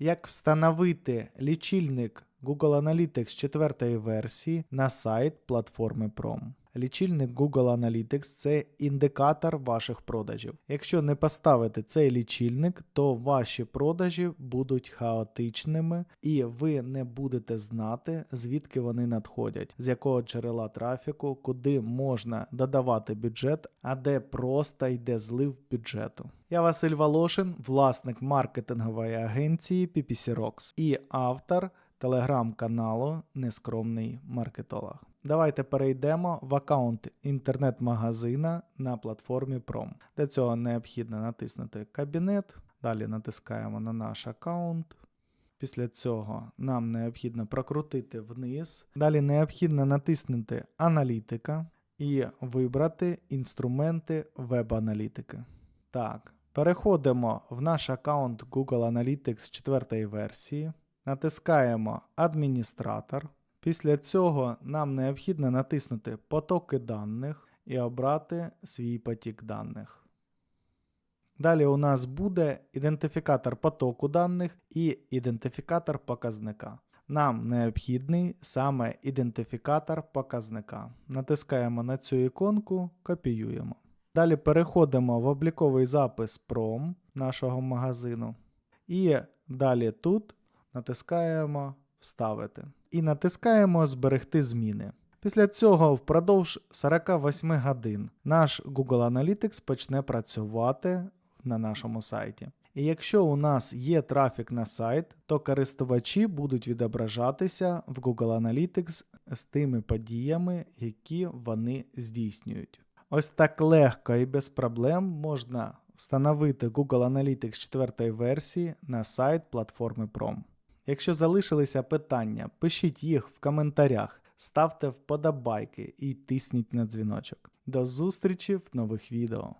Як встановити лічильник Google Analytics 4 версії на сайт платформи Prom. Лічильник Google Analytics це індикатор ваших продажів. Якщо не поставити цей лічильник, то ваші продажі будуть хаотичними і ви не будете знати, звідки вони надходять, з якого джерела трафіку, куди можна додавати бюджет, а де просто йде злив бюджету. Я Василь Волошин, власник маркетингової агенції PPC Rocks і автор телеграм-каналу Нескромний маркетолог. Давайте перейдемо в аккаунт інтернет-магазина на платформі Prom. Для цього необхідно натиснути Кабінет, далі натискаємо на наш аккаунт. Після цього нам необхідно прокрутити вниз. Далі необхідно натиснути Аналітика і вибрати інструменти веб-аналітики. Так, переходимо в наш аккаунт Google Analytics 4 версії, натискаємо Адміністратор. Після цього нам необхідно натиснути Потоки даних і обрати свій потік даних. Далі у нас буде ідентифікатор потоку даних і ідентифікатор показника. Нам необхідний саме ідентифікатор показника. Натискаємо на цю іконку, копіюємо. Далі переходимо в обліковий запис PROM нашого магазину. І далі тут натискаємо Вставити. І натискаємо Зберегти зміни. Після цього впродовж 48 годин наш Google Analytics почне працювати на нашому сайті. І якщо у нас є трафік на сайт, то користувачі будуть відображатися в Google Analytics з тими подіями, які вони здійснюють. Ось так легко і без проблем можна встановити Google Analytics 4 версії на сайт платформи Prom. Якщо залишилися питання, пишіть їх в коментарях, ставте вподобайки і тисніть на дзвіночок. До зустрічі в нових відео.